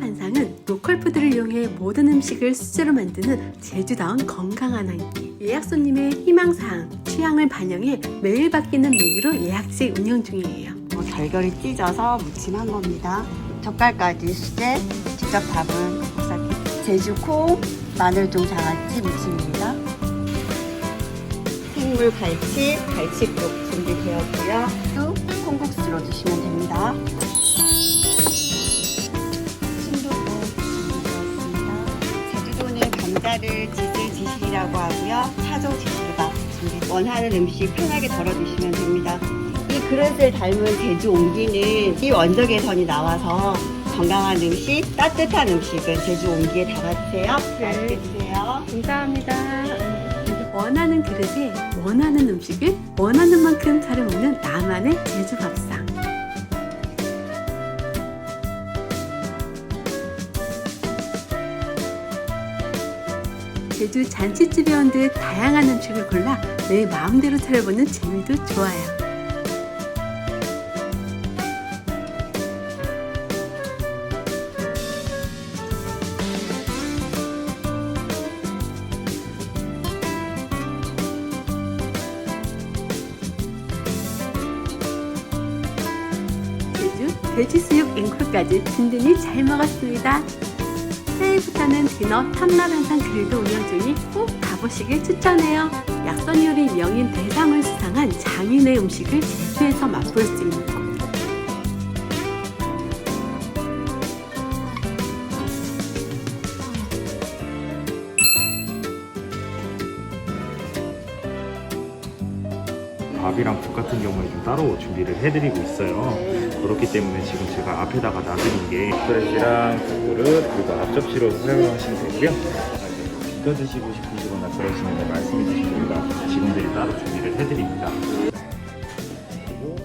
반상은 로컬 푸드를 이용해 모든 음식을 수제로 만드는 제주다운 건강한 한 끼. 예약 손님의 희망사항, 취향을 반영해 매일 바뀌는 메뉴로 예약제 운영 중이에요. 뭐 달걀이 찢어서 무침한 겁니다. 젓갈까지 수제, 직접 담은 보살피 제주콩, 마늘종 장아찌 무침입니다. 생물 갈치, 갈치국 준비되었고요. 또 콩국수로 드시면 됩니다. 감자를 지슬 지실이라고 하고요. 차조 준비. 원하는 음식 편하게 덜어 드시면 됩니다. 이 그릇을 닮은 제주 옹기는 이 원적외선이 나와서 건강한 음식, 따뜻한 음식은 제주 옹기에 담아주세요. 맛있게 드세요. 감사합니다. 원하는 그릇에 원하는 음식을 원하는 만큼 차려 먹는 나만의 제주 밥상. 제주 잔치집에 온 듯 다양한 음식을 골라 내 마음대로 차려보는 재미도 좋아요. 제주 돼지수육 앵콜까지 든든히 잘 먹었습니다. 새해부터는 디너 탐라 한상 그릴도 운영 중이 꼭 가보시길 추천해요. 약선 요리 명인 대상을 수상한 장인의 음식을 제주에서 맛볼 수 있는 곳. 밥이랑 국 같은 경우에 좀 따로 준비를 해드리고 있어요. 그렇기 때문에 지금 제가 앞에다가 놔드린 게 그릇이랑 국그릇 그리고 앞접시로 사용하시면 되고요. 비벼 드시고 싶으시거나 그러시면 말씀해 주시면 저희가 직원들이 따로 준비를 해드립니다. 그리고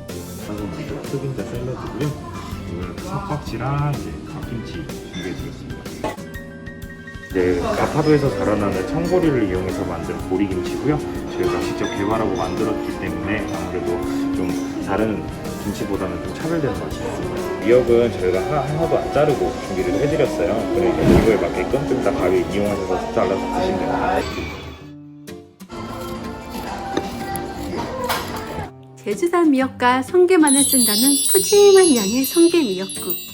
사선지도 흑임자 샐러드고요. 오늘 석박지랑 이제 갓김치 준비해 드렸습니다. 네, 가파도에서 자라나는 청보리를 이용해서 만든 보리김치고요. 저희가 직접 개발하고 만들었기 때문에 아무래도 좀 다른 김치보다는 좀 차별되는 맛이 있습니다. 미역은 저희가 하나, 하나도 안 자르고 준비를 해드렸어요. 그러니까 이거에 맞게끔 좀더 가위 이용하셔서 잘라서 드시면 됩니다. 제주산 미역과 성게만을 쓴다는 푸짐한 양의 성게 미역국.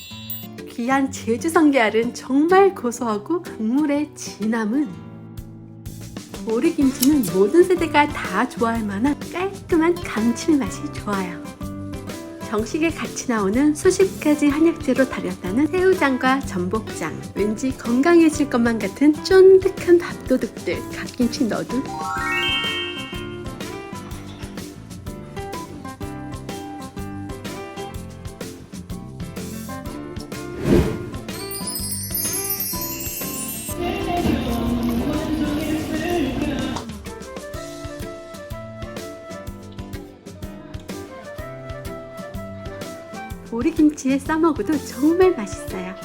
귀한 제주 성게알은 정말 고소하고 국물의 진함은? 오리김치는 모든 세대가 다 좋아할 만한 깔끔한 감칠맛이 좋아요. 정식에 같이 나오는 수십 가지 한약재로 달였다는 새우장과 전복장, 왠지 건강해질 것만 같은 쫀득한 밥도둑들. 갓김치 넣어도 오리김치에 싸먹어도 정말 맛있어요.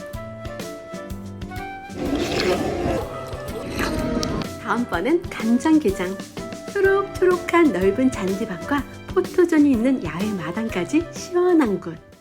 다음번은 간장게장. 초록초록한 넓은 잔디밭과 포토존이 있는 야외 마당까지 시원한 곳.